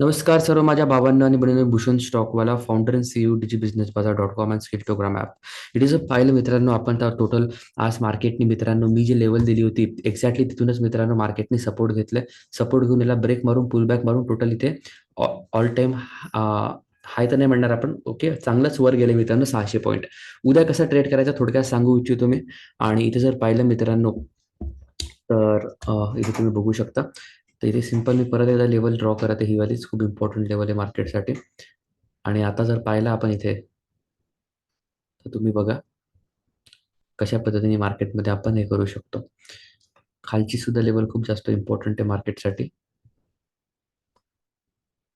नमस्कार सर्व माझ्या भावांना आणि बहिणींनो Bhushan Stockwala founder and CEO digi business bazaar dot com and Skilltogram app it is a पाहिलं मित्रांनो आपण तर टोटल आज मार्केटने मित्रांनो मी जी लेवल दिली होती एक्झॅक्टली तिथूनच मित्रांनो मार्केटने सपोर्ट घेतले. सपोर्ट घेऊन याला ब्रेक मारून पुल बॅक मारून टोटल इथे ऑल टाइम हाय तर नाही म्हणणार आपण ओके चांगलंच वर गेले मित्रांनो सहाशे पॉईंट उद्या कसं ट्रेड करायचा थोडक्यात सांगू इच्छितो मी. आणि इथे जर पाहिलं मित्रांनो तर इथे तुम्ही बघू शकता. तर इथे सिंपल मी परत एकदा लेवल ड्रॉ करत आहे ही वालीच खूप इम्पॉर्टंट लेवल आहे मार्केटसाठी. आणि आता जर पाहिलं आपण इथे तर तुम्ही बघा कशा पद्धतीने मार्केटमध्ये आपण हे करू शकतो. खालची सुद्धा लेवल खूप जास्त इम्पॉर्टंट आहे मार्केटसाठी.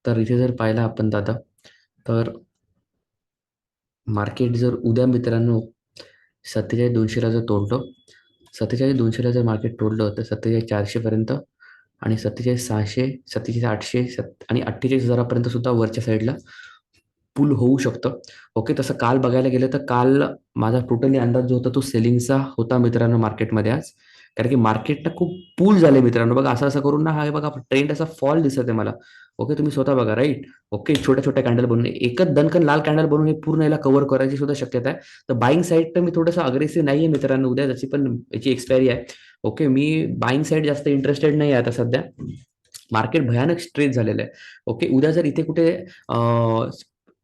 तर इथे जर पाहिलं आपण दादा तर मार्केट जर उद्या मित्रांनो सत्तेचाळीस दोनशेला जर तोडलं सत्तेचाळीस दोनशेला जर मार्केट तोडलं तर सत्तेचाळीस चारशेपर्यंत आणि सत्तेचाळीस सहाशे सत्तेचाळीस आठशे सत् आणि अठ्ठेचाळीस हजारापर्यंत सुद्धा वरच्या साईडला पूल होऊ शकतं. ओके तसं काल बघायला गेलं तर काल माझा टोटली अंदाज जो होता तो सेलिंगचा होता मित्रांनो मार्केटमध्ये आज. कारण की मार्केटला खूप पूल झाले मित्रांनो. बघा असं असं करून ना हा बघा ट्रेंड असा फॉल दिसत आहे मला. ओके तुम्ही स्वतः बघा राईट ओके छोट्या छोट्या कॅन्डल बनवून एकच दणकन लाल कॅन्डल बनवून हे पूर्ण याला कव्हर करायची सुद्धा शक्यता आहे. तर बाईंग साईड तर मी थोडंसं अग्रेसिव्ह नाहीये मित्रांनो उद्या जशी पण याची एक्सपायरी आहे. ओके मी बाईंग साईड जास्त इंटरेस्टेड नाही आहे आता सध्या. मार्केट भयानक स्ट्रेस झालेलं आहे. ओके उद्या जर इथे कुठे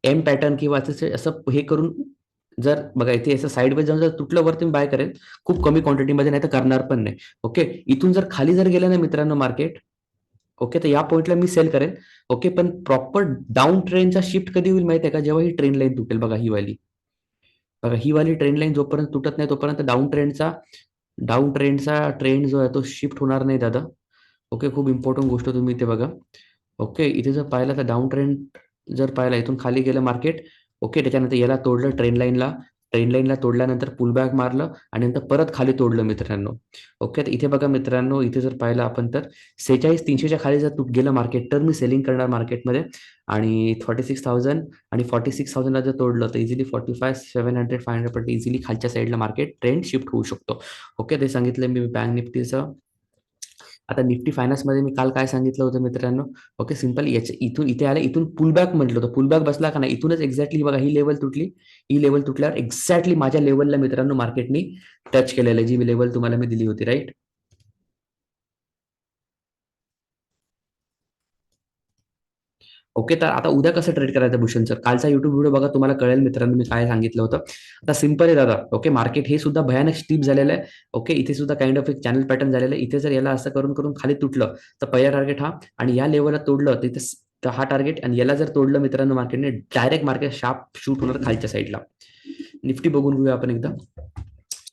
एम पॅटर्न किंवा असं हे करून जर बघा इथे असं साईड बाय जाऊन जर तुटलं वरती मी बाय करेन खूप कमी क्वांटिटीमध्ये नाही तर करणार पण नाही. ओके इथून जर खाली जर गेलं ना मित्रांनो मार्केट ओके तर या पॉईंटला मी सेल करेन ओके पण प्रॉपर डाऊन ट्रेनचा शिफ्ट कधी होईल माहिती आहे का? जेव्हा ही ट्रेन लाईन तुटेल बघा ही वाली. बघा ही वाली ट्रेन लाईन जोपर्यंत तुटत नाही तोपर्यंत डाऊन ट्रेंडचा डाऊन ट्रेंडचा ट्रेंड जो आहे तो शिफ्ट होणार नाही दादा. ओके खूप इम्पॉर्टंट गोष्ट तुम्ही इथे बघा. ओके इथे जर पाहिलं तर डाऊन ट्रेंड जर पाहिला इथून खाली गेलं मार्केट ओके त्याच्यानंतर याला तोडलं ट्रेन लाईनला ट्रेन लाईनला तोडल्यानंतर पुल बॅग मारलं आणि नंतर परत खाली तोडलं मित्रांनो. ओके तर इथे बघा मित्रांनो इथे जर पाहिलं आपण तर सेहेचाळीस तीनशेच्या खाली जर तुट गेलं मार्केट तर मी सेलिंग करणार मार्केटमध्ये आणि फॉर्टी सिक्स थाउजंड आणि फॉर्टी सिक्स थाउजंडला जर तोडलं तर easily forty five seven hundred five hundred पर्यंत इझिली खालच्या साईडला मार्केट ट्रेंड शिफ्ट होऊ शकतो. ओके ते सांगितलं मी बँक निफ्टीचं. आता निफ्टी फायनान्समध्ये मी काल काय सांगितलं होतं मित्रांनो? ओके सिंपल याच्या इथून इथे आलं इथून पुलबॅक म्हटलं होतं. पुलबॅक बसला का नाही? इथूनच एक्झॅक्टली बघा ही लेवल तुटली. ही लेवल तुटल्यावर एक्झॅक्टली माझ्या लेवलला मित्रांनो मार्केटनी टच केलेलं जी लेवल तुम्हाला मी दिली होती राईट ओके तर आता उद्या कसं ट्रेड करायचं भूषण सर कालचा युट्यूब व्हिडिओ बघा तुम्हाला कळेल मित्रांनो मी काय सांगितलं होतं. आता सिंपल आहे दादा ओके? मार्केट हे सुद्धा भयानक स्टीप झालेलं आहे ओके? इथे सुद्धा काइंड ऑफ एक चॅनल पॅटर्न झालेलं आहे. इथे जर याला असं करून करून खाली तुटलं तर पहिला टार्गेट हा आणि या लेवलला तोडलं तर इथे तर हा टार्गेट आणि याला जर तोडलं मित्रांनो मार्केटने डायरेक्ट मार्केट शार्प शूट होणार खालच्या साईडला निफ्टी बघून घेऊया आपण एकदा.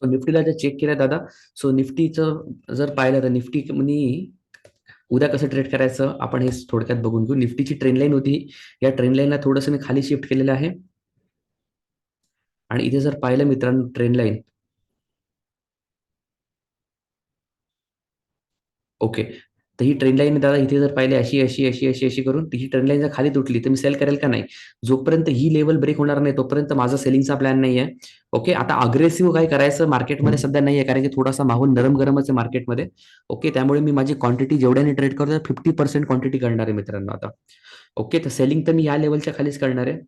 निफ्टीला जर चेक केलं दादा सो निफ्टीचं जर पाहिलं तर निफ्टी उद्या कसं ट्रेड करायचं आपण हे थोडक्यात बघून घेऊ. निफ्टीची ट्रेन लाईन होती. या ट्रेन लाईनला थोडंसं मी खाली शिफ्ट केलेलं आहे. आणि इथे जर पाहिलं मित्रांनो ट्रेन लाईन ओके तर ही ट्रेन लाईन दादा इथे जर पाहिले अशी अशी अशी अशी अशी करून ही ट्रेन लाईन जर खाली तुटली तर मी सेल करेल का नाही? जोपर्यंत ही लेवल ब्रेक होणार नाही तोपर्यंत माझा सेलिंगचा प्लॅन नाही आहे ओके आता अग्रेसिव्ह काय करायचं मार्केटमध्ये सध्या नाही आहे कारण की थोडासा माहोल नरम गरमच आहे मार्केटमध्ये ओके त्यामुळे मी माझी क्वांटिटी जेवढ्याने ट्रेड करतो फिफ्टी पर्सेंट क्वांटिटी करणार आहे मित्रांनो आता. ओके तर सेलिंग तर मी या लेवलच्या खालीच करणार आहे.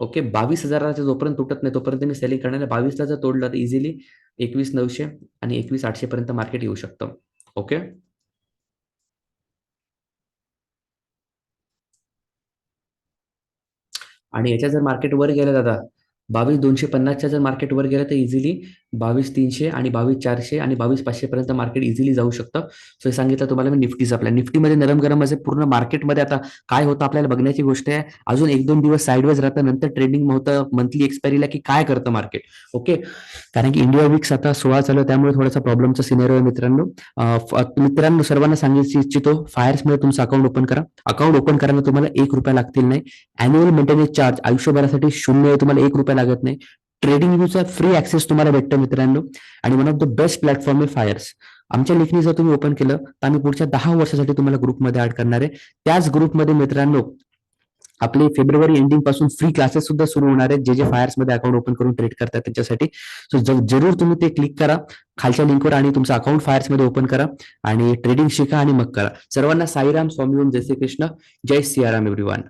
ओके बावीस हजाराचा जोपर्यंत तुटत नाही तोपर्यंत मी सेलिंग करणार आहे. बावीसला जर तोडलं तर इझिली एकवीस नऊशे आणि एकवीस आठशे पर्यंत मार्केट येऊ शकतं. ओके आणि याच्या जर मार्केट वर गेलं दादा बावीस दोनशे पन्नासच्या जर मार्केट वर गेलं तर इझिली बावीस तीनशे आणि बावीस चारशे आणि बावीस पाचशे पर्यंत मार्केट इझिली जाऊ शकतं. सो हे सांगितलं तुम्हाला मी निफ्टीचा आपल्या निफ्टीमध्ये नरम गरम असे पूर्ण मार्केटमध्ये आता काय होतं आपल्याला बघण्याची गोष्ट आहे. अजून एक दोन दिवस साईडवेज राहतं नंतर ट्रेडिंग होतं मंथली एक्सपायरीला की काय करतं मार्केट ओके कारण की इंडिया वीक्स आता सोळा चालू आहे त्यामुळे थोडासा प्रॉब्लेमचा सिनेरिओ आहे मित्रांनो. मित्रांनो सर्वांना सांगायची इच्छितो फायर्समध्ये तुमचं अकाउंट ओपन करा. अकाउंट ओपन करायला तुम्हाला एक रुपया लागतील नाही. अॅन्युअल मेंटेनन्स चार्ज आयुष्यभरासाठी शून्य आहे तुम्हाला एक रुपया लागत नाही. ट्रेडिंग व्ह्यूचा फ्री ऍक्सेस तुम्हाला भेटतं मित्रांनो. आणि one of the best platform आहे फायर्स आमच्या लेखनी जर तुम्ही ओपन केलं तर आम्ही पुढच्या दहा वर्षासाठी तुम्हाला ग्रुपमध्ये ऍड करणार आहे. त्याच ग्रुपमध्ये मित्रांनो आपले फेब्रुवारी एंडिंगपासून फ्री क्लासेस सुद्धा सुरू होणार आहेत. जे जे फायर्समध्ये अकाउंट ओपन करून ट्रेड करतात त्यांच्यासाठी. सो जरूर तुम्ही ते क्लिक करा. खालच्या लिंकवर आणि तुमचं अकाउंट फायर्समध्ये ओपन करा. आणि ट्रेडिंग शिका आणि मग करा. सर्वांना साईराम स्वामी ओम जय श्री कृष्ण जय सियाराम एव्हरीवन